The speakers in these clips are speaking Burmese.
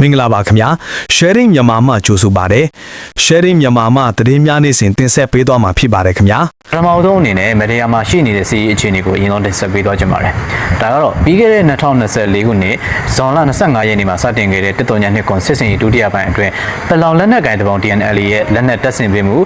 မင်္ဂလာပါခင်ဗျာ sharing မြန်မာမှကြိုဆိုပါတယ် sharing မြန်မာမှသတင်းများနေ့စဉ်တင်ဆက်ပေးသွားမှာဖြစ်ပါတယ်ခင်ဗျာပထမဆုံးအနေနဲ့မဒီယာမှာရှိနေတဲ့စီးရီးအခြေအနေကိုအရင်ဆုံးတင်ဆက်ပေးသွားကြပါမယ်။ဒါကတော့ပြီးခဲ့တဲ့2024ခုနှစ်ဇွန်လ25ရက်နေ့မှာစတင်ခဲ့တဲ့တစ်တော်ညာနှစ်ကွန်စစ်စင်ရေးဒုတိယပိုင်းအတွင်းပလောင်လက်နက်ကင်တပေါင်း TNL ရဲ့လက်နက်တပ်ဆင်ပေးမှု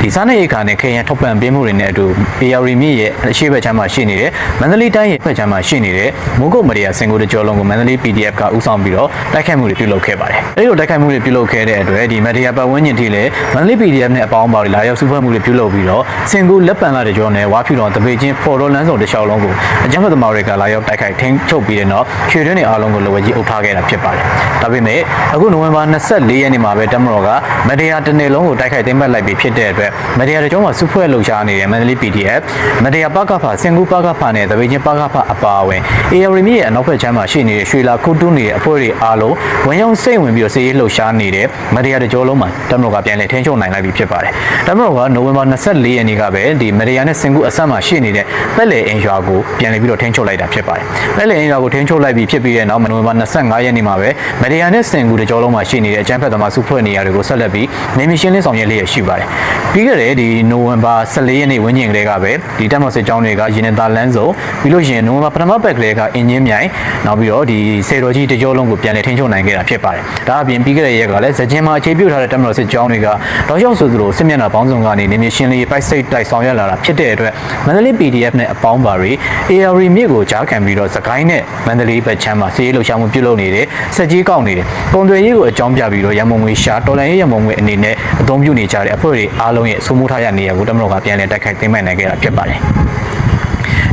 ဒီစားနပ်ရိက္ခာနဲ့ခေရန်ထောက်ပံ့ပေးမှုတွေနဲ့အတူ AR မြစ်ရဲ့အရှိတ်ဘက်ချမ်းမှာရှိနေတဲ့မန္တလေးတိုင်းရဲ့ဘက်ချမ်းမှာရှိနေတဲ့မိုးကုတ်မဒီယာစင်ကိုတကြောလုံးကိုမန္တလေး PDF ကဦးဆောင်ပြီးတော့တိုက်ခိုက်မှုတွေပြုလုပ်ခဲ့ပါတယ်။အဲဒီလိုတိုက်ခိုက်မှုတွေပြုလုပ်ခဲ့တဲ့အတွက်ဒီမဒီယာပတ်ဝန်းကျင်ထိလည်းမန္တလေး PDF နဲ့အပေါင်းအပါတွေလာရောက်စုဖွဲ့မှုတွေပြုလုပ်ပြီးတော့စင်ကိုလက်ပံလာတဲ့ကြောနဲ့ဝါဖြူတော်တပေချင်းဖော်တော်လန်းဆောင်တစ်လျှောက်လုံးကိုအကြမ်းဖက်သမားတွေကလာရောက်တိုက်ခိုက်ထိန်းချုပ်ပြီးတဲ့နောက်ရွှေတွင်းတွေအားလုံးကိုလိုဝဲကြီးအုပ်ထားခဲ့တာဖြစ်ပါတယ်။ဒါပေမဲ့အခုနိုဝင်ဘာ24ရက်နေ့မှာပဲတမတော်ကမဒီယာတစ်နေ့လုံးကိုတိုက်ခိုက်သိမ်းပိုက်လိုက်ပြီးဖြစ်တဲ့အတွက်မဒီယာတကြောမှာစုဖွဲ့လှုပ်ရှားနေတဲ့မန္တလေး PDF မဒီယာပကဖစင်ကူပကဖနဲ့တပေချင်းပကဖအပါအဝင် AR မြစ်ရဲ့အနောက်ဘက်ခြမ်းမှာရှိနေတဲ့ရွှေလာကုတူးနေတဲ့အဖွဲ့တွေအားလုံးဝင်ရောက်စိတ်ဝင်ပြီးတော့စီးရေးလှုပ်ရှားနေတဲ့မဒီယာတကြောလုံးမှာတမတော်ကပြန်လည်ထိန်းချုပ်နိုင်လိုက်ပြီဖြစ်ပါတယ်။တမတော်ကနိုဝင်ဘာ24ရက်နေ့ကပဲဒီမဒီယာနဲ့စင်ကူအဆက်မှာရှိနေတဲ့ပက်လေအင်ရွာကိုပြန်လည်ပြီးတော့ထိန်းချုပ်လိုက်တာဖြစ်ပါတယ်။ပက်လေအင်ရွာကိုထိန်းချုပ်လိုက်ပြီးဖြစ်ပြီးတဲ့နောက်နိုဝင်ဘာ25ရက်နေ့မှာပဲမဒီယာနဲ့စင်ကူတကြောလုံးမှာရှိနေတဲ့အကြမ်းဖက်သမားစုဖွဲ့နေရာတွေကိုဆက်လက်ပြီးနေမီရှင်းလင်းဆောင်ရွက်လျက်ရှိပါတယ်။ပြီးခဲ့တဲ့ဒီနိုဝင်ဘာ14ရက်နေ့ဝန်းကျင်ကလေးကပဲဒီတက်မော်စစ်ကြောင်းတွေကရင်းနေတာလန်းစုံပြီးလို့ရှိရင်နိုဝင်ဘာပထမပတ်ကလေးကအင်ဂျင်မြိုင်နောက်ပြီးတော့ဒီစေတော်ကြီးတကြောလုံးကိုပြန်လည်ထိန်းချုပ်နိုင်ခဲ့တာဖြစ်ပါတယ်။ဒါအပြင်ပြီးခဲ့တဲ့ရက်ကလည်းဇဂျင်မှာအခြေပြုထားတဲ့တက်မော်စစ်ကြောင်းတွေကတောက်လျှောက်ဆိုသလိုစစ်မျက်နှာပေါင်းစုံကနေနေမီရှင်းလင်းပိုက်စိတ်တိုက်ဆောင်ရွက်လာတာဖြစ်တဲ့အတွက်မန္တလေး PDF နဲ့အပေါင်းပါတွေ AR မြစ်ကိုကြားခံပြီးတော့စကိုင်းနဲ့မန္တလေးဘက်ချမ်းမှာစီးရေးလှုပ်ရှားမှုပြုလုပ်နေတယ်စက်ကြီးကောက်နေတယ်ပုံသွယ်ရေးကိုအကြောင်းပြပြီးတော့ရန်မုံငွေရှာတော်လန်ရေးရန်မုံငွေအနေနဲ့အသုံးပြုနေကြတဲ့အဖွဲ့တွေအားလုံးရဲ့စိုးမိုးထားရနေရကိုတမတော်ကပြန်လည်တိုက်ခိုက်သိမ်းပိုက်နိုင်ခဲ့တာဖြစ်ပါတယ်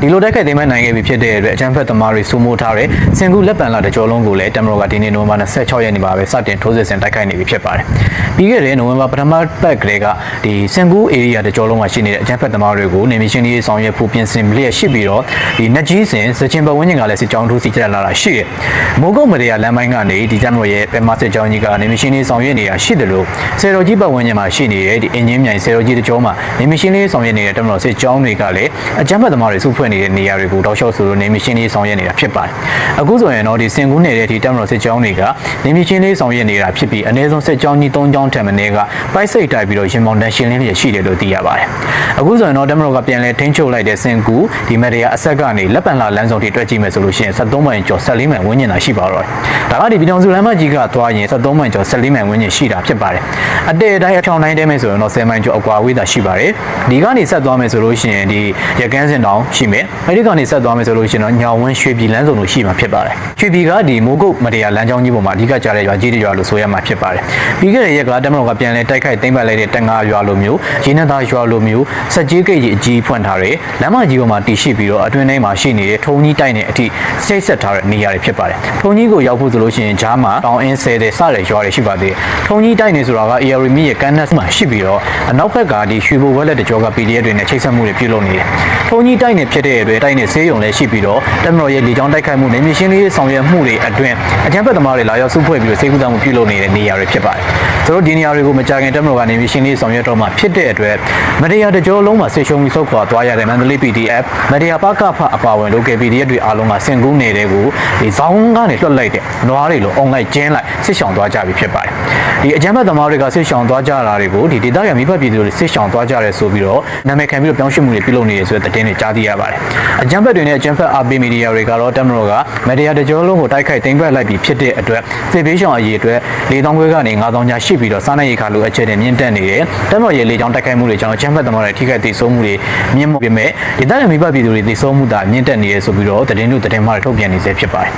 ဒီလိုတိုက်ခိုက်သိမ်းပိုက်နိုင်ခဲ့ပြီဖြစ်တဲ့အတွက်အချမ်းဖက်သမားတွေစိုးမိုးထားတဲ့စင်ကူလက်ပံလာတကြောလုံးကိုလည်းတမတော်ကဒီနေ့နိုဝင်ဘာ26ရက်နေ့မှာပဲစတင်ထိုးစစ်ဆင်တိုက်ခိုက်နေပြီဖြစ်ပါတယ်ပြီးခဲ့တဲ့နိုဝင်ဘာပထမပတ်ကလေးကဒီစင်ကူ area တကြောလုံးမှာရှိနေတဲ့အချမ်းဖက်သမားတွေကိုနေမီရှင်းရေးဆောင်ရွက်ဖို့ပြင်ဆင်လျက်ရှိပြီးတော့ဒီနက်ကြီးစင်စချင်ပတ်ဝန်းကျင်ကလည်းစစ်ကြောင်းထိုးစီကြလာတာရှိတယ်မိုးကုတ်မရေယာလမ်းပိုင်းကနေဒီတမတော်ရဲ့ပင်မစစ်ကြောင်းကြီးကနေမီရှင်းရေးဆောင်ရွက်နေတာရှိတယ်လို့စေတော်ကြီးပတ်ဝန်းကျင်မှာရှိနေတဲ့ဒီအင်ဂျင်မြိုင်စေတော်ကြီးတကြောမှာနေမီရှင်းရေးဆောင်ရွက်နေတဲ့တမတော်စစ်ကြောင်းတွေကလည်းအချမ်းဖက်သမားတွေစုဖွဲ့နေတဲ့နေရာတွေကိုတောက်လျှောက်ဆိုလို့နေမီရှင်းရေးဆောင်ရွက်နေတာဖြစ်ပါတယ်အခုဆိုရင်တော့ဒီစင်ကူးနေတဲ့ဒီတမတော်စစ်ကြောင်းတွေကနေမီရှင်းရေးဆောင်ရွက်နေတာဖြစ်ပြီးအနည်းဆုံးစစ်ကြောင်းကြီး၃ကြောင်းထက်မနည်းကပိုက်စိတ်တိုက်ပြီးတော့ရင်မောင်တန်ရှင်းလင်းလျက်ရှိတယ်လို့သိရပါတယ်အခုဆိုရင်တော့တမတော်ကပြန်လဲထိန်းချုပ်လိုက်တဲ့စင်ကူဒီမက်ရီယာအဆက်ကနေလက်ပံလာလမ်းဆောင်ထိတွက်ကြည့်မယ်ဆိုလို့ရှိရင်73မိုင်ကျော်14မိုင်ဝန်းကျင်သာရှိပါတော့တယ်ဒါကဒီပြည်တော်စုလမ်းမကြီးကသွားရင်73မိုင်ကျော်14မိုင်ဝန်းကျင်ရှိတာဖြစ်ပါတယ်အတဲအတိုင်းအထောင်တိုင်းတဲမယ်ဆိုရင်တော့10မိုင်ကျော်အကွာဝေးသာရှိပါတယ်ဒီကနေဆက်သွားမယ်ဆိုလို့ရှိရင်ဒီရကန်းစင်တောင်ရှိမယ်အဲဒီကနေဆက်သွားမယ်ဆိုလို့ရှိရင်တော့ညောင်ဝန်းရွှေပြည်လမ်းစုံလို့ရှိမှာဖြစ်ပါတယ်ရွှေပြည်ကဒီမိုးကုတ်မတရားလမ်းကြောင်းကြီးပေါ်မှာအဓိကကြားတဲ့ရွာကြီးတွေရွာလို့ဆိုရမှာဖြစ်ပါတယ်ပြီးခဲ့တဲ့ရက်ကတမတော်ကပြန်လဲတိုက်ခိုက်သိမ်းပိုက်လိုက်တဲ့တန်ငါရွာလိုမျိုးရင်းနှသားရွာလိုမျိုးစက်ကြီးကိတ်ကြီးအကြီးဖွင့်ထားတယ်လမ်းမကြီးပေါ်မှာတည်ရှိပြီးတော့အတွင်းထဲမှာရှိနေတဲ့ထုံကြီးတိုက်နေအထိစိတ်ဆက်ထားတဲ့နေရာတွေဖြစ်ပါတယ်ထုံကြီးကိုရောက်ဖို့ဆိုလို့ရှိရင်ဂျားမှာတောင်အင်းဆဲတဲ့စတဲ့ရွာတွေရှိပါသေးတယ်ထုံကြီးတိုက်နေဆိုတာက AR မြစ်ရဲ့ကန်နက်မှာရှိပြီးတော့အနောက်ဘက်ကဒီရွှေဘိုဝက်လက်တကြောက PDF တွေနဲ့ချိတ်ဆက်မှုတွေပြုလုပ်နေတယ်ထုံကြီးတိုက်နေဖြစ်တဲ့အတွက်တိုက်နေဆေးရုံလည်းရှိပြီးတော့တမတော်ရဲ့လေကြောင်းတိုက်ခိုက်မှုနေမရှင်လေးဆောင်ရွက်မှုတွေအတွင်းအကြမ်းဖက်သမားတွေလာရောက်စုဖွဲ့ပြီးတော့ဆေးကုသမှုပြုလုပ်နေတဲ့နေရာတွေဖြစ်ပါတယ်သူ တို့ဒီနေရာတွေကိုမကြခင်တမတော်ကနေမရှင်လေးဆောင်ရွက်တော့မှဖြစ်တဲ့အတွက်မတရားတကြောလုံးမှာဆေးရှုံးပြီးဆုတ်ခွာသွားရတဲ့မန္တလေး PDF မတရားပကဖအပါဝင် local PDF တွေအားလုံးကစင်ကူးနေတဲ့ကိုဒီဇောင်းကနေလွှတ်လိုက်တဲ့နွားတွေလိုအုံလိုက်ကျင်းလိုက်ဆစ်ဆောင်သွားကြပြီဖြစ်ပါတယ်ဒီအကြမ်းဖက်သမားတွေကဆစ်ဆောင်သွားကြတာတွေကိုဒီဒေသခံမိဘပြည်သူတွေဆစ်ဆောင်သွားကြရဲဆိုပြီးတော့နာမည်ခံပြီးတော့ပြောင်းရွှေ့မှုတွေပြုလုပ်နေတယ်ဆိုတဲ့သတင်းတွေကြားသိရပါတယ်အကြမ်းဖက်တွေနဲ့အကြမ်းဖက်အာပေးမီဒီယာတွေကတော့တမတော်ကမီဒီယာတကြောလုံးကိုတိုက်ခိုက်သိမ်းပိုက်လိုက်ပြီးဖြစ်တဲ့အတွက်ဖေဘေးရှောင်အရေးအတွက်၄000ခွဲကနေ9000ကျရှိပြီးတော့စားနပ်ရိက္ခာလိုအပ်ချက်တွေမြင့်တက်နေတယ်တမတော်ရဲ့လေကြောင်းတိုက်ခိုက်မှုတွေကြောင့်အကြမ်းဖက်သမားတွေထိခိုက်ဒေဆုံးမှုတွေမြင့်မှုပေမဲ့ဒေသခံမိဘပြည်သူတွေဒေဆုံးမှုတာမြင့်တက်နေတယ်ဆိုပြီးတော့သတင်းတို့သတင်းမှားတွေထုတ်ပြန်နေစေဖြစ်ပါတယ်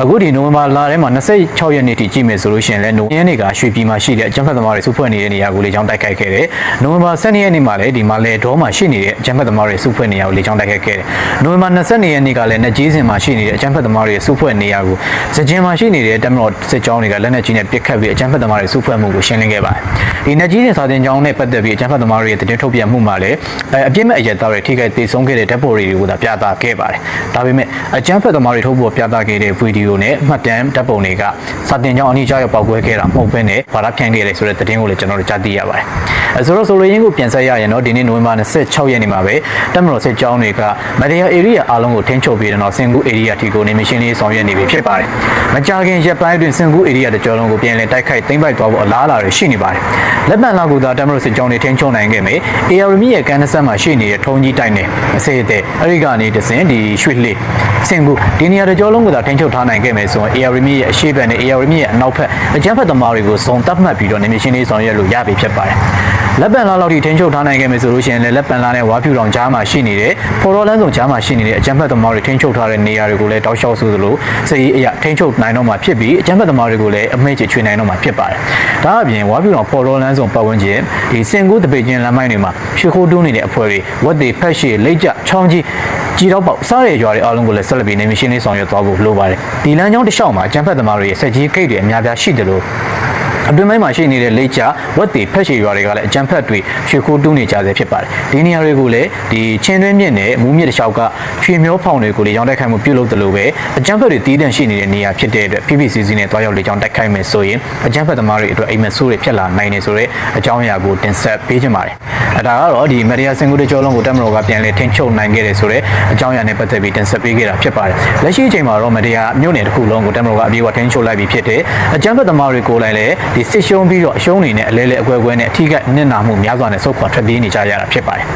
အခုဒီနိုဝင်ဘာလထဲမှာ26ရက်နေ့ထိကြည့်မယ်ဆိုလို့ရှိရင်လည်းနိုဝင်ရက်နေ့ကရွှေပြည်မှာရှိတဲ့အကြမ်းဖက်သမားတွေစုဖွဲ့နေတဲ့နေရာကိုလေကြောင်းတိုက်ခိုက်ခဲ့တယ်နိုဝင်ဘာ12ရက်နေ့မှာလည်းဒီမှာလေဒေါမှာရှိနေတဲ့အကြမ်းဖက်သမားတွေစုဖွဲ့နေရာကိုလေကြောင်းတိုက်ခိုက်ခဲ့တယ်နိုဝင်ဘာ22ရက်နေ့ကလည်းနှစ်ကြီးစင်မှာရှိနေတဲ့အကြမ်းဖက်သမားတွေစုဖွဲ့နေရာကိုစကြင်မှာရှိနေတဲ့တမတော်စစ်ကြောင်းတွေကလက်နက်ကြီးနဲ့ပစ်ခတ်ပြီးအကြမ်းဖက်သမားတွေစုဖွဲ့မှုကိုရှင်းလင်းခဲ့ပါတယ်ဒီနက်ကြီးတဲ့စာတင်ကြောင်းနဲ့ပတ်သက်ပြီးအကြမ်းဖက်သမားတွေရဲ့တင်ထုတ်ပြန်မှုမှာလည်းအဲအပြစ်မဲ့အရက်သားတွေထိခိုက်ဒေဆုံးခဲ့တဲ့ဓာတ်ပေါ်တွေကိုသာပြသခဲ့ပါတယ်ဒါပေမဲ့အကြမ်းဖက်သမားတွေထုတ်ပေါ်ပြသခဲ့တဲ့ဗီဒီယိုနဲ့မှတ်တမ်းဓာတ်ပုံတွေကစာတင်ကြောင်းအနည်းကြောက်ပေါက်ကွဲခဲ့တာမဟုတ်ဘဲနဲ့ဘာသာဖြန့်ခဲ့တယ်ဆိုတဲ့သတင်းကိုလည်းကျွန်တော်တို့ကြားသိရပါတယ်အဲဆိုတော့ဆိုလိုရင်းကိုပြန်ဆက်ရရင်တော့ဒီနေ့နိုဝင်ဘာ26ရက်နေ့မှာပဲတက်မတော်စစ်ကြောင်းတွေကမဒီယာ area အားလုံးကိုထိန်းချုပ်ပြီးတော့စင်ကူ area ထိကိုနေမရှင်လေးဆောင်ရွက်နေပြီဖြစ်ပါတယ်မကြာခင်ရက်ပိုင်းအတွင်းစင်ကူ area တကြောလုံးကိုပြန်လည်တိုက်ခိုက်သိမ်းပိုက်သွားဖို့အလားအလာတွေရှိနေပါတယ်လက်ပံလာကူသာတက်မတော်စစ်ကြောင်းတွေထိန်းချုပ်နိုင်ခဲ့မယ် AR မြရဲ့ကန်နဆက်မှာရှိနေတဲ့ထုံကြီးတိုက်နဲ့အစေအသေးအဲဒီကနေတစင်ဒီရွှေလေးစင်ကူဒီနေရာတကြောလုံးကိုသာထိန်းချုပ်ထားနိုင်ခဲ့မယ်ဆိုရင် AR မြရဲ့အရှိတ်ဘက်နဲ့ AR မြရဲ့အနောက်ဘက်အကြမ်းဖက်သမားတွေကိုစုံတပ်မှတ်ပြီးတော့နေမရှင်လေးဆောင်ရွက်လို့ရပြီဖြစ်ပါတယ် လက်ပံလာလောက်ထိထိန်းချုပ်ထားနိုင်ခဲ့မယ်ဆိုလို့ရှိရင်လည်းလက်ပံလာနဲ့ဝါဖြူတောင်ကြားမှာရှိနေတဲ့ဖော်တော်လန်းဆောင်ကြားမှာရှိနေတဲ့အကြမ်းဖက်သမားတွေထိန်းချုပ်ထားတဲ့နေရာတွေကိုလည်းတောက်လျှောက်ဆိုသလိုစစ်ရေးအရာထိန်းချုပ်နိုင်တော့မှာဖြစ်ပြီးအကြမ်းဖက်သမားတွေကိုလည်းအမိန့်ချချွေနိုင်တော့မှာဖြစ်ပါတယ်။ဒါအပြင်ဝါဖြူတောင်ဖော်တော်လန်းဆောင်ပတ်ဝန်းကျင်ဒီစင်ကူးတပေချင်းလမ်းမိုင်းတွေမှာရွှေခိုးတွန်းနေတဲ့အဖွဲ့တွေဝက်တွေဖက်ရှည်လိတ်ကြချောင်းကြီးကြီးတော့ပေါက်စားရရွာတွေအားလုံးကိုလည်းဆက်လက်ပြီးနေမရှင်လေးဆောင်ရွက်သွားဖို့လိုပါတယ်။ဒီလမ်းကြောင်းတစ်လျှောက်မှာအကြမ်းဖက်သမားတွေရဲ့စက်ကြီးဂိတ်တွေအများပြားရှိတယ်လို့ အတွင်းပိုင်းမှာရှိနေတဲ့လိတ်ချဝက်တီဖက်ရှည်ရွာတွေကလည်းအကြမ်းဖက်တွေရွှေခိုးတူးနေကြဆဲဖြစ်ပါတယ်ဒီနေရာတွေကိုလည်းဒီချင်းတွင်းမြင့်နဲ့မူးမြင့်တစ်လျှောက်ကရွှေမျောဖောင်တွေကိုလည်းရောင်းတိုက်ခိုက်မှုပြုလုပ်တယ်လို့ပဲအကြမ်းဖက်တွေတီးတန့်ရှိနေတဲ့နေရာဖြစ်တဲ့အတွက် PPCC နဲ့တွားရောက်လေကြောင်းတိုက်ခိုက်မယ်ဆိုရင်အကြမ်းဖက်သမားတွေအတွက်အိမ်မက်ဆိုးတွေဖြစ်လာနိုင်နေဆိုတဲ့အကြောင်းအရာကိုတင်ဆက်ပေးချင်ပါတယ်အဲဒါကတော့ဒီမရီယာစင်ကူတကြောလုံးကိုတက်မတော်ကပြန်လည်ထိန်းချုပ်နိုင်ခဲ့တယ်ဆိုတဲ့အကြောင်းအရာနဲ့ပတ်သက်ပြီးတင်ဆက်ပေးခဲ့တာဖြစ်ပါတယ်လက်ရှိအချိန်မှာတော့မရီယာမြို့နယ်တစ်ခုလုံးကိုတက်မတော်ကအပြေအဝထိန်းချုပ်လိုက်ပြီးဖြစ်တဲ့အကြမ်းဖက်သမားတွေကိုယ်တိုင်လည်းဒီစစ်ရှုံးပြီးတော့အရှုံးနေနဲ့အလဲလဲအကွဲကွဲနဲ့အထီးကနစ်နာမှုများစွာနဲ့ဆုတ်ခွာထွက်ပြေးနေကြရတာဖြစ်ပါတယ်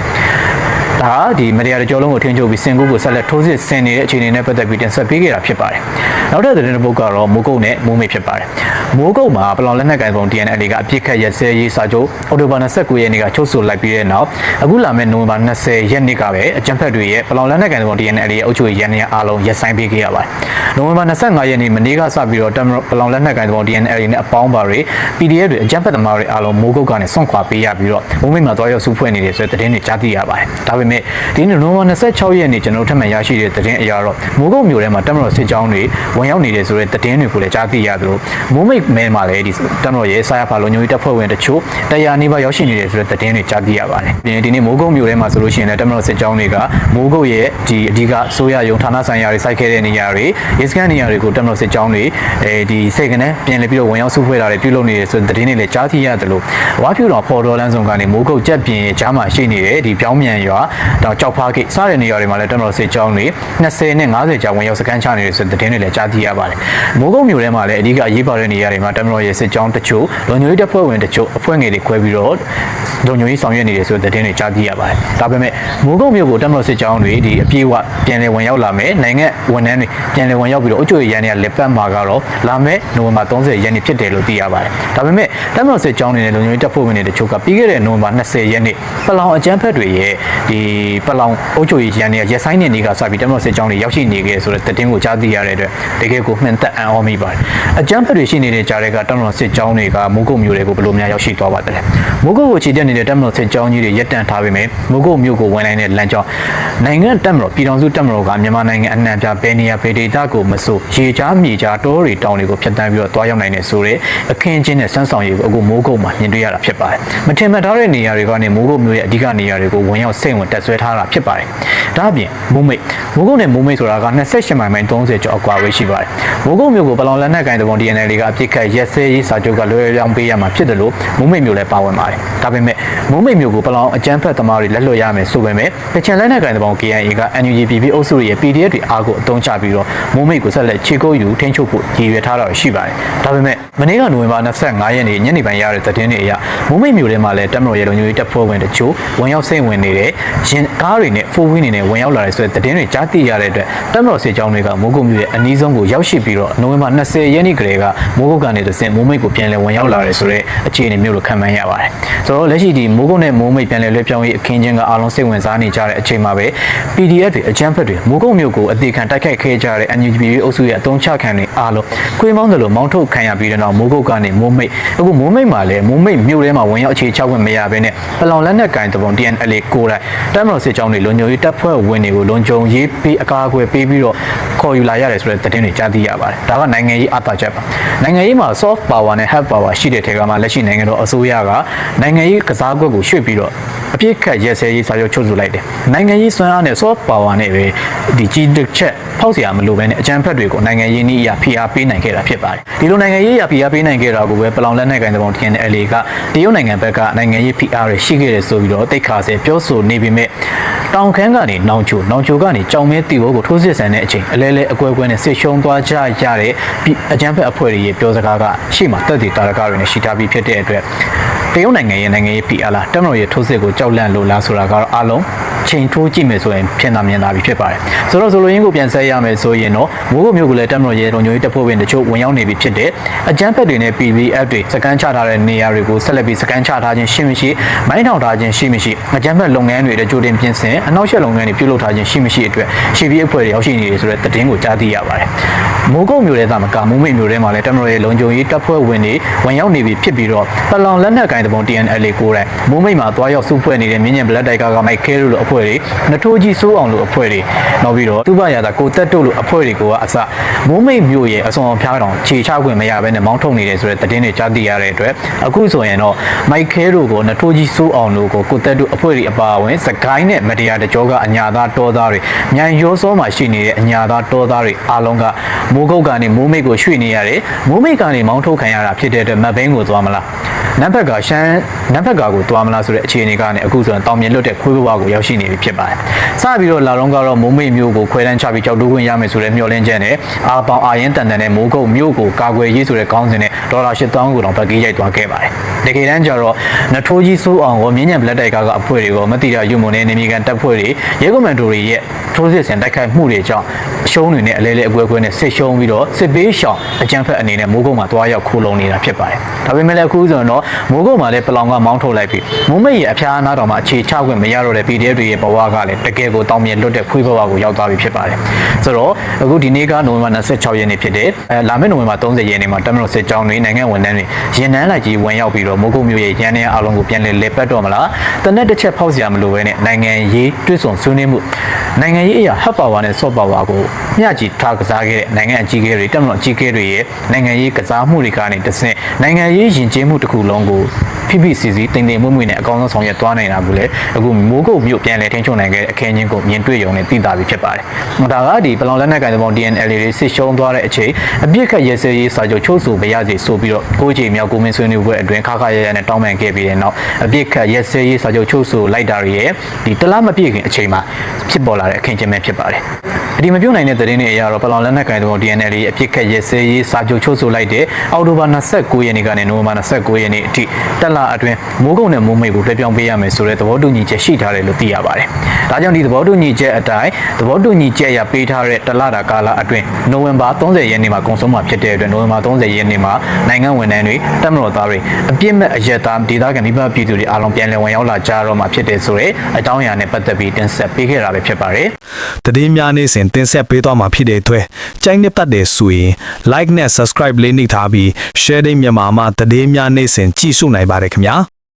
ဒါဒီမရီယာတကြောလုံးကိုထိန်းချုပ်ပြီးစင်ကူကိုဆက်လက်ထိုးစစ်ဆင်နေတဲ့အခြေအနေနဲ့ပတ်သက်ပြီးတင်ဆက်ပေးခဲ့တာဖြစ်ပါတယ်။နောက်ထပ်သတင်းတစ်ပုဒ်ကတော့မိုးကုတ်နဲ့မိုးမိတ်ဖြစ်ပါတယ်။မိုးကုတ်မှာပလောင်လက်နက်ကိုင်ပုံ TNL ကအပြစ်ခတ်ရက်စဲရေးစာချုပ်အော်တိုဘာ29ရက်နေ့ကချုပ်ဆိုလိုက်ပြီးတဲ့နောက်အခုလာမယ့်နိုဝင်ဘာ20ရက်နေ့ကပဲအကြံဖက်တွေရဲ့ပလောင်လက်နက်ကိုင်ပုံ TNL ရဲ့အုပ်ချုပ်ရေးရန်ရအားလုံးရက်ဆိုင်ပေးခဲ့ရပါတယ်။နိုဝင်ဘာ25ရက်နေ့မနေ့ကစပြီးတော့ပလောင်လက်နက်ကိုင်ပုံ TNL နဲ့အပေါင်းပါတွေ PDF တွေအကြံဖက်သမားတွေအားလုံးမိုးကုတ်ကနေဆွန့်ခွာပေးရပြီးတော့မိုးမိတ်မှာတွားရောက်စုဖွဲ့နေတယ်ဆိုတဲ့သတင်းတွေကြားသိရပါတယ်။ဒါပေမဲ့ဒီနေ့နိုဝင်ဘာ26ရက်နေ့ကျွန်တော်တို့ထပ်မံရရှိတဲ့သတင်းအရတော့မိုးကုတ်မြို့ထဲမှာတမတော်စစ်ကြောင်းတွေဝင်ရောက်နေတယ်ဆိုတဲ့သတင်းတွေကိုလည်းကြားသိရသလိုမိုးမိတ်မဲမှာလည်းဒီတမတော်ရဲ့ဆာရဖာလုံညိုတပ်ဖွဲ့ဝင်တချို့တရားနေပါရောက်ရှိနေတယ်ဆိုတဲ့သတင်းတွေကြားသိရပါတယ်။ဒီနေ့မိုးကုတ်မြို့ထဲမှာဆိုလို့ရှိရင်လည်းတမတော်စစ်ကြောင်းတွေကမိုးကုတ်ရဲ့ဒီအဓိကဆိုရယုံဌာနဆိုင်ရာတွေစိုက်ခဲ့တဲ့နေရာတွေရေစကန်နေရာတွေကိုတမတော်စစ်ကြောင်းတွေအဲဒီစိတ်ကနေပြန်လည်ပြီးတော့ဝင်ရောက်စုဖွဲ့တာတွေပြုလုပ်နေတယ်ဆိုတဲ့သတင်းတွေလည်းကြားသိရသလိုဝါဖြူတော်ဖော်တော်လန်းဆောင်ကနေမိုးကုတ်ကြက်ပြင်ကြားမှာရှိနေတဲ့ဒီပြောင်းမြန်ရွာတော့ကြောက်ဖားကိစတဲ့နေရာတွေမှာလည်းတမတော်စစ်ကြောင်းတွေ20နဲ့50ကျော်ဝင်ရောက်စကန်ချနေတယ်ဆိုတဲ့သတင်းတွေလည်းကြားသိရပါတယ်။မိုးကုတ်မြို့ထဲမှာလည်းအဓိကအရေးပါတဲ့နေရာတွေမှာတမတော်ရဲ့စစ်ကြောင်းတချို့လုံခြုံရေးတပ်ဖွဲ့ဝင်တချို့အဖွဲ့ငယ်တွေခွဲပြီးတော့လုံခြုံရေးဆောင်ရွက်နေတယ်ဆိုတဲ့သတင်းတွေကြားသိရပါတယ်။ဒါပေမဲ့မိုးကုတ်မြို့ကိုတမတော်စစ်ကြောင်းတွေဒီအပြေးအဝပြန်လည်ဝင်ရောက်လာမယ်နိုင်ငံဝန်ထမ်းတွေပြန်လည်ဝင်ရောက်ပြီးတော့အုပ်ချုပ်ရေးရန်တွေကလက်ပတ်မှာကတော့လာမယ့်နိုဝင်ဘာ30ရက်နေ့ဖြစ်တယ်လို့သိရပါတယ်။ဒါပေမဲ့တမတော်စစ်ကြောင်းတွေနဲ့လုံခြုံရေးတပ်ဖွဲ့ဝင်တွေတချို့ကပြီးခဲ့တဲ့နိုဝင်ဘာ20ရက်နေ့ပလောင်အကြမ်းဖက်တွေရဲ့ဒီပလောင်အုပ်ချုပ်ရေးရန်တွေကရက်ဆိုင်တဲ့နေ့ကစပြီးတမတော်စစ်ကြောင်းတွေရောက်ရှိနေခဲ့ဆိုတဲ့သတင်းကိုကြားသိရတဲ့အတွက်တကယ်ကိုမှန်သက်အံ့ဩမိပါတယ်။အကြမ်းဖက်တွေရှိနေတဲ့ကြားတွေကတမတော်စစ်ကြောင်းတွေကမိုးကုတ်မြို့တွေကိုဘယ်လိုများရောက်ရှိသွားပါသလဲ။မိုးကုတ်ကိုခြေတက်နေတဲ့တမတော်စစ်ကြောင်းကြီးတွေရပ်တန့်ထားပေမဲ့မိုးကုတ်မြို့ကိုဝင်နိုင်တဲ့လမ်းကြောင်းနိုင်ငံတက်မတော်ပြည်တော်စုတက်မတော်ကမြန်မာနိုင်ငံအနှံ့ပြဘယ်နေရာဘယ်ဒေသကိုမဆိုရေချားမြေချားတောတွေတောင်တွေကိုဖျက်ဆီးပြီးတော့တွားရောက်နိုင်တယ်ဆိုတဲ့အခင်းချင်းနဲ့စမ်းဆောင်ရည်ကိုအခုမိုးကုတ်မှာမြင်တွေ့ရတာဖြစ်ပါတယ်။မထင်မှတ်ထားတဲ့နေရာတွေကနေမိုးကုတ်မြို့ရဲ့အဓိကနေရာတွေကိုဝင်ရောက်စိတ်ဝင်တက်ဆွဲထားတာဖြစ်ပါတယ်။ဒါအပြင်မိုးမိတ်မိုးကုတ်နဲ့မိုးမိတ်ဆိုတာက28မိုင်မိုင်30ကျော်အကွာဝေးရှိပါတယ်။မိုးကုတ်မြို့ကိုပလောင်လက်နက်ကိုင်တပုံ DNL ကအပြစ်ခတ်ရက်စဲရေးစာချုပ်ကလွယ်ပြောင်းပေးရမှာဖြစ်တယ်လို့မိုးမိတ်မြို့လည်းပါဝင်ပါတယ်။ဒါပေမဲ့မိုးမိတ်မြို့ကိုပလောင်အကြမ်းဖက်သမားတွေလက်လွတ်ရမယ်ဆိုပေမဲ့တချင်လက်နက်ကိုင်တပုံ KIA က NUGPP အုပ်စုရဲ့ PDF တွေအားကိုအသုံးချပြီးတော့မိုးမိတ်ကိုဆက်လက်ခြေကုပ်ယူထိန်းချုပ်ဖို့ရည်ရွယ်ထားတာရှိပါတယ်။ဒါပေမဲ့ မနေ့ကနိုဝင်ဘာ25ရက်နေ့ညနေပိုင်းရတဲ့သတင်းတွေအရမိုးမိတ်မြို့ထဲမှာလည်းတမတော်ရဲလုံမျိုးတပ်ဖွဲ့ဝင်တချို့ဝင်ရောက်စိတ်ဝင်နေတဲ့ရင်ကားတွေနဲ့ဖိုးဝင်းတွေနဲ့ဝင်ရောက်လာတဲ့ဆိုတဲ့သတင်းတွေကြားသိရတဲ့အတွက်တမတော်စစ်ကြောင်းတွေကမိုးကုတ်မြို့ရဲ့အနီးဆုံးကိုရောက်ရှိပြီးတော့နိုဝင်ဘာ20ရက်နေ့ကလေးကမိုးကုတ်ကနေတဆင့်မိုးမိတ်ကိုပြန်လည်ဝင်ရောက်လာတယ်ဆိုတဲ့အခြေအနေမျိုးလို့ခံမှန်းရပါတယ်။ဆိုတော့လက်ရှိဒီမိုးကုတ်နဲ့မိုးမိတ်ပြန်လည်လွှဲပြောင်းရေးအခင်းချင်းကအားလုံးစိတ်ဝင်စားနေကြတဲ့အချိန်မှာပဲ PDF တွေအကြမ်းဖက်တွေမိုးကုတ်မြို့ကိုအသေးခံတိုက်ခိုက်ခဲ့ကြတဲ့ NUGP အုပ်စုရဲ့အသုံးချခံတွေအားလုံးခွေးမောင်းတယ်လို့မောင်းထုတ်ခံရပြီးတဲ့နောက်ကြောင့်မိုးကုတ်ကနေမိုးမိတ်အခုမိုးမိတ်မှာလည်းမိုးမိတ်မြို့ထဲမှာဝင်ရောက်အခြေချခွင့်မရဘဲနဲ့ပလောင်လက်နက်ကင်တပုံ TNLA ကိုယ်တိုင်တပ်မတော်စစ်ကြောင်းတွေလုံခြုံရေးတပ်ဖွဲ့ဝင်တွေကိုလုံခြုံရေးပေးအကာအကွယ်ပေးပြီးတော့ခေါ်ယူလာရတယ်ဆိုတဲ့သတင်းတွေကြားသိရပါတယ်ဒါကနိုင်ငံရေးအတာချက်ပါနိုင်ငံရေးမှာ soft power နဲ့ hard power ရှိတဲ့ထဲကမှလက်ရှိနိုင်ငံတော်အစိုးရကနိုင်ငံရေးကစားကွက်ကိုရွှေ့ပြီးတော့ အပြစ်ခတ်ရဲစဲရေးစာချုပ်ချုပ်ဆိုလိုက်တယ်နိုင်ငံရေးစွမ်းအားနဲ့ soft power နဲ့ပဲဒီကြီးတစ်ချက်ဖောက်เสียမလို့ပဲနဲ့အကြမ်းဖက်တွေကိုနိုင်ငံရေးနည်းအရာဖိအားပေးနိုင်ခဲ့တာဖြစ်ပါတယ်ဒီလိုနိုင်ငံရေးအရာဖိအားပေးနိုင်ခဲ့တာကိုပဲပလောင်လက်နက်ကိုင်တဲ့ပုံ TNLA ကတရုတ်နိုင်ငံဘက်ကနိုင်ငံရေးဖိအားတွေရှိခဲ့တယ်ဆိုပြီးတော့တိတ်ခါဆဲပြောဆိုနေပေမဲ့တောင်ခမ်းကနေနောင်ချိုနောင်ချိုကနေကြောင်မဲတီဘိုးကိုထိုးစစ်ဆန်တဲ့အချိန်အလဲလဲအကွဲကွဲနဲ့ဆစ်ရှုံးသွားကြရတဲ့အကြမ်းဖက်အဖွဲ့တွေရဲ့ပြောစကားကရှေ့မှာတက်တည်တာရကတွေနဲ့ရှိထားပြီးဖြစ်တဲ့အတွက် တရုတ်နိုင်ငံရဲ့နိုင်ငံရေးဖိအားလားတက်မတော်ရဲ့ထိုးစစ်ကိုကြောက်လန့်လို့လားဆိုတာကတော့အလုံးချိန်ထိုးကြည့်မယ်ဆိုရင်ဖြစ်တာမြင်တာပြီးဖြစ်ပါတယ်ဆိုတော့ဆိုလိုရင်းကိုပြန်ဆက်ရမယ်ဆိုရင်တော့မိုးကုတ်မျိုးကိုလည်းတက်မတော်ရဲ့လုံခြုံရေးတပ်ဖွဲ့ဝင်တချို့ဝင်ရောက်နေပြီဖြစ်တဲ့အကြမ်းဖက်တွေနဲ့ PVF တွေစကန်ချထားတဲ့နေရာတွေကိုဆက်လက်ပြီးစကန်ချထားခြင်းရှိမရှိမိုင်းထောင်ထားခြင်းရှိမရှိအကြမ်းဖက်လုပ်ငန်းတွေအတွက်ကြိုတင်ပြင်ဆင်အနောက်ရှက်လုပ်ငန်းတွေပြုလုပ်ထားခြင်းရှိမရှိအတွက်ရှေ့ပြေးအဖွဲ့တွေရောက်ရှိနေတယ်ဆိုတဲ့သတင်းကိုကြားသိရပါတယ် မိုးကုတ်မျိုးတဲ့သားမကမိုးမိတ်မျိုးတဲ့မှာလည်းတက်မတော်ရဲ့လုံခြုံရေးတပ်ဖွဲ့ဝင်တွေဝင်ရောက်နေပြီဖြစ်ပြီးတော့ပလောင်လက်နက်ကိုင်တပုံ TNLA ကိုယ်တိုင်မိုးမိတ်မှာသွားရောက်စုဖွဲ့နေတဲ့မြင်းညံဘလက်တိုက်ကကမိုက်ခဲလို့အဖွဲ့တွေနထိုးကြီးစိုးအောင်လို့အဖွဲ့တွေနောက်ပြီးတော့သူ့ဘရတာကိုတက်တို့လို့အဖွဲ့တွေကအစမိုးမိတ်မျိုးရဲ့အစွန်အောင်ဖျားတောင်ခြေချခွင့်မရဘဲနဲ့မောင်းထုတ်နေတယ်ဆိုတဲ့သတင်းတွေကြားသိရတဲ့အတွက်အခုဆိုရင်တော့မိုက်ခဲတို့ကိုနထိုးကြီးစိုးအောင်လို့ကိုကိုတက်တို့အဖွဲ့တွေအပါအဝင်စကိုင်းနဲ့မတရားတကြောကအညာသားတောသားတွေမြန်ရိုးစောမှာရှိနေတဲ့အညာသားတောသားတွေအားလုံးကမိုးကုတ်ကနေမိုးမိတ်ကိုရွှေ့နေရတယ်မိုးမိတ်ကနေမောင်းထုတ်ခံရတာဖြစ်တဲ့အတွက်မတ်ဘိန်းကိုသွားမလား နံပါတ်ကရှမ်းနံပါတ်ကကိုသွားမလားဆိုတဲ့အခြေအနေကနေအခုဆိုရင်တောင်မြင်လွတ်တဲ့ခွေးဘဝကိုရောက်ရှိနေပြီဖြစ်ပါတယ်။စပြီးတော့လာတော့ကတော့မိုးမိတ်မျိုးကိုခွဲတန်းချပြီးကြောက်တိုးခွင့်ရမယ်ဆိုတဲ့မျှော်လင့်ချက်နဲ့အာပေါင်အာရင်တန်တန်နဲ့မိုးကုတ်မျိုးကိုကာကွယ်ရေးဆိုတဲ့ကောင်းစဉ်နဲ့ဒေါ်လာ8000ကိုတောင်ပတ်ကြီးရိုက်သွားခဲ့ပါတယ်။တကယ်တမ်းကျတော့နထိုးကြီးစိုးအောင်ကိုမြင်းညံဘလက်တိုက်ကကအဖွဲတွေကိုမတိရယူမုံနဲ့နေမီကန်တပ်ဖွဲ့တွေရဲကွန်မန်ဒိုတွေရဲ့ထိုးစစ်ဆင်တိုက်ခိုက်မှုတွေကြောင့်အရှုံးတွေနဲ့အလဲလဲအကွဲကွဲနဲ့စစ်ရှုံးပြီးတော့စစ်ပေးရှောင်အကြမ်းဖက်အနေနဲ့မိုးကုတ်မှာတွားရောက်ခိုးလုံနေတာဖြစ်ပါတယ်။ဒါပေမဲ့လည်းအခုဆိုရင်တော့မိုးကုတ်မှာလည်းပလောင်ကမောင်းထုတ်လိုက်ပြီးမိုးမိတ်ရဲ့အဖျားအနာတော်မှာအခြေချခွင့်မရတော့တဲ့ PDF တွေရဲ့ဘဝကလည်းတကယ်ကိုတောင်းမြင်လွတ်တဲ့ခွေးဘဝကိုရောက်သွားပြီဖြစ်ပါတယ်။ဆိုတော့အခုဒီနေ့ကနိုဝင်ဘာ26ရက်နေ့ဖြစ်တဲ့အဲလာမယ့်နိုဝင်ဘာ30ရက်နေ့မှာတမန်တော်စစ်ကြောင်းတွေနိုင်ငံဝန်ထမ်းတွေရင်နှန်းလိုက်ကြီးဝင်ရောက်ပြီးတော့မိုးကုတ်မြို့ရဲ့ရန်နေအားလုံးကိုပြန်လည်လေပတ်တော့မလား။တနက်တစ်ချက်ဖောက်စရာမလိုပဲနဲ့နိုင်ငံရေးတွစ်ဆုံဆွေးနွေးမှုနိုင်ငံရေးအရာ hard power နဲ့ soft power ကိုမျှကြည့်ထားကစားခဲ့တဲ့နိုင်ငံအကြီးအကဲတွေတမန်တော်အကြီးအကဲတွေရဲ့နိုင်ငံရေးကစားမှုတွေကနေတဆင့်နိုင်ငံရေးယဉ်ကျေးမှုတစ်ခုလုံး香菇 ကို PPCC တင်တင်မွေ့မွေ့နဲ့အကောင်းဆုံးဆောင်ရွက်သွားနိုင်တာကိုလည်းအခုမိုးကုတ်မြို့ပြန်လည်ထိန်းချုပ်နိုင်ခဲ့တဲ့အခင်းချင်းကိုမြင်တွေ့ရုံနဲ့သိတာပြီဖြစ်ပါတယ်။ဒါကဒီပလောင်လက်နက်ကိုင်တဲ့ပုံ DNL တွေစစ်ရှုံးသွားတဲ့အချိန်အပြစ်ခတ်ရဲစဲရေးစာချုပ်ချုပ်ဆိုပရစီဆိုပြီးတော့ကိုချိန်မြောက်ကိုမင်းဆွေးနွေးပွဲအတွင်းခါခါရရနဲ့တောင်းပန်ခဲ့ပြီးတဲ့နောက်အပြစ်ခတ်ရဲစဲရေးစာချုပ်ချုပ်ဆိုလိုက်တာတွေရဲ့ဒီတလားမပြည့်ခင်အချိန်မှာဖြစ်ပေါ်လာတဲ့အခင်းချင်းပဲဖြစ်ပါတယ်။အဒီမပြုတ်နိုင်တဲ့သတင်းတွေအရတော့ပလောင်လက်နက်ကိုင်တဲ့ပုံ DNL အပြစ်ခတ်ရဲစဲရေးစာချုပ်ချုပ်ဆိုလိုက်တဲ့အောက်တိုဘာ29ရက်နေ့ကနေနိုဝင်ဘာ29ရက်နေ့အထိတက်လာအတွင်းမိုးကုတ်နဲ့မိုးမိတ်ကိုလွှဲပြောင်းပေးရမယ်ဆိုတဲ့သဘောတူညီချက်ရှိထားတယ်လို့သိရပါတယ်။ဒါကြောင့်ဒီသဘောတူညီချက်အတိုင်းသဘောတူညီချက်အရပေးထားတဲ့တလတာကာလအတွင်းနိုဝင်ဘာ30ရက်နေ့မှာကုန်ဆုံးမှာဖြစ်တဲ့အတွက်နိုဝင်ဘာ30ရက်နေ့မှာနိုင်ငံဝန်ထမ်းတွေတပ်မတော်သားတွေအပြစ်မဲ့အရက်သားဒေသခံမိဘပြည်သူတွေအားလုံးပြန်လည်ဝင်ရောက်လာကြတော့မှာဖြစ်တဲ့ဆိုတဲ့အကြောင်းအရာနဲ့ပတ်သက်ပြီးတင်ဆက်ပေးခဲ့တာပဲဖြစ်ပါတယ်။တည်င်းများနေ့စဉ်တင်ဆက်ပေးသွားမှာဖြစ်တဲ့အတွက်ကြိုက်နှစ်ပတ်တယ်ဆိုရင် like နဲ့ subscribe လေးနှိပ်ထားပြီး sharing မြန်မာမှာတည်င်းများနေ့စဉ်ကြည့်ရှုနိုင်ပါတယ်ခင်ဗျာ